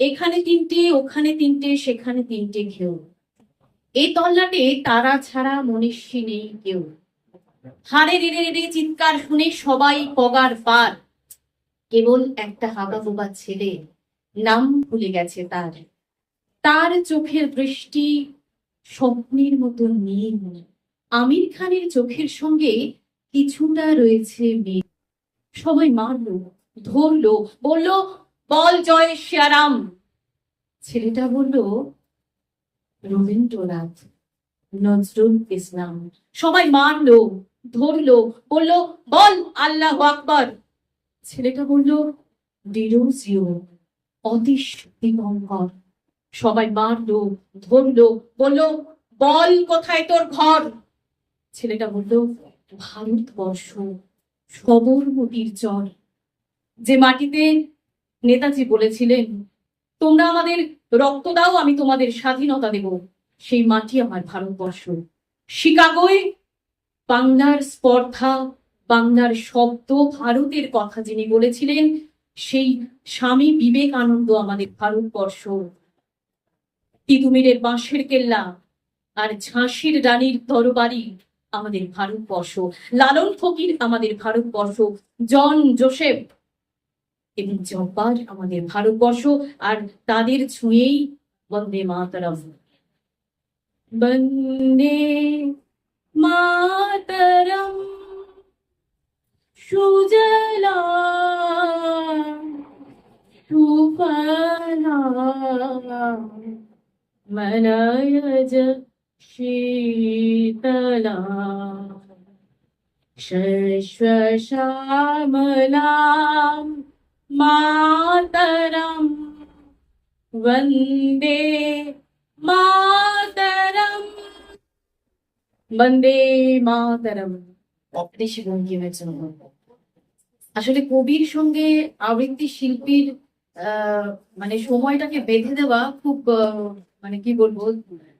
এখানে তিনটে, ওখানে তিনটে, সেখানে তিনটে ঘেউ। এই তল্লাটে তারা ছাড়া মনীষী নেই কেউ। হাড়ে রেড়ে রেড়ে চিৎকার শুনে সবাই পগার পার। কেবল একটা হাগা বোবা ছেলে, নাম ভুলে গেছে তার। তার চোখের দৃষ্টি স্বপ্নের মতো নীল। আমির খানের চোখের সঙ্গে কিছুটা রয়েছে মেয়ে সবাই মারলো, ধরলো, বলল বল জয় শ্যারাম। ছেলেটা বলল, রবীন্দ্রনাথ নজরুল ইসলাম। সবাই মারলো, ধরলো, বলল, বল আল্লাহ আকবর। ছেলেটা বলল ডিরোজিও অতিশ সবাই মারলো, ধরলো, বলল, বল কোথায় তোর ঘর? ছেলেটা বলল, ভারতবর্ষ, সবরমতির চর। যে মাটিতে নেতাজি বলেছিলেন, তোমরা আমাদের রক্ত দাও আমি তোমাদের স্বাধীনতা দেব। সেই মাটি আমার ভারতবর্ষ। শিকাগোয় বাংলার স্পর্ধা, বাংলার শব্দ, ভারতের কথা যিনি বলেছিলেন, সেই স্বামী বিবেকানন্দ আমাদের ভারতবর্ষ। তিতুমিরের বাঁশের কেল্লা আর ঝাঁসির রানীর তরবারি আমাদের ভারতবর্ষ। লালন ফকির আমাদের ভারতবর্ষ। জন জোসেফ এবং জব্বার আমাদের ভারতবর্ষ আর তাদের ছুঁয়েই বন্দে মাতরম। বন্দে মাতরম। সুজলা সুফলা শীতলা শশ্বশ্যামলাম মাতরম বন্দে মাতরম বন্দে মাতরম অপদেশে বঙ্কিমের জন্য আসলে কবির সঙ্গে আবৃত্তি শিল্পীর মানে সময়টাকে বেঁধে দেওয়া খুব মানে কি বলব,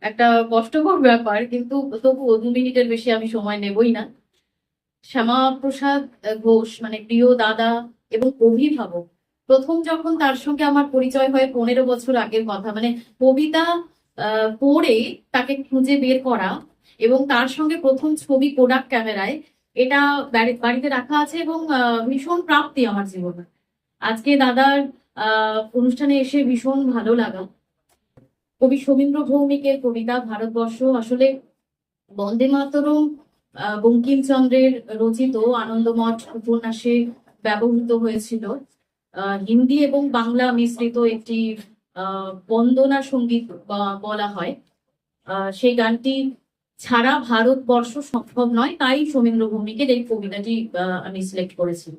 একটা কষ্টকর ব্যাপার, কিন্তু তবু দু মিনিটের বেশি আমি সময় নেবই না। শ্যামা প্রসাদ ঘোষ মানে প্রিয় দাদা এবং অভিভাবক। প্রথম যখন তার সঙ্গে আমার পরিচয় হয় পনেরো বছর আগের কথা মানে কবিতা পড়ে তাকে খুঁজে বের করা এবং তার সঙ্গে প্রথম ছবি কোডাক ক্যামেরায়, এটা বাড়ি- বাড়িতে রাখা আছে এবং ভীষণ প্রাপ্তি আমার জীবনে। আজকে দাদার অনুষ্ঠানে এসে ভীষণ ভালো লাগা। কবি সৌমিন্দ্র ভৌমিকের কবিতা, ভারতবর্ষ আসলে বন্দে মাতরম বঙ্কিমচন্দ্রের রচিত আনন্দমঠ উপন্যাসে ব্যবহৃত হয়েছিল। হিন্দি এবং বাংলা মিশ্রিত একটি বন্দনা সংগীত বলা হয়। সেই গানটি ছাড়া ভারতবর্ষ সম্ভব নয়, তাই সৌমেন্দ্র ভৌমিকের এই কবিতাটি আমি সিলেক্ট করেছি।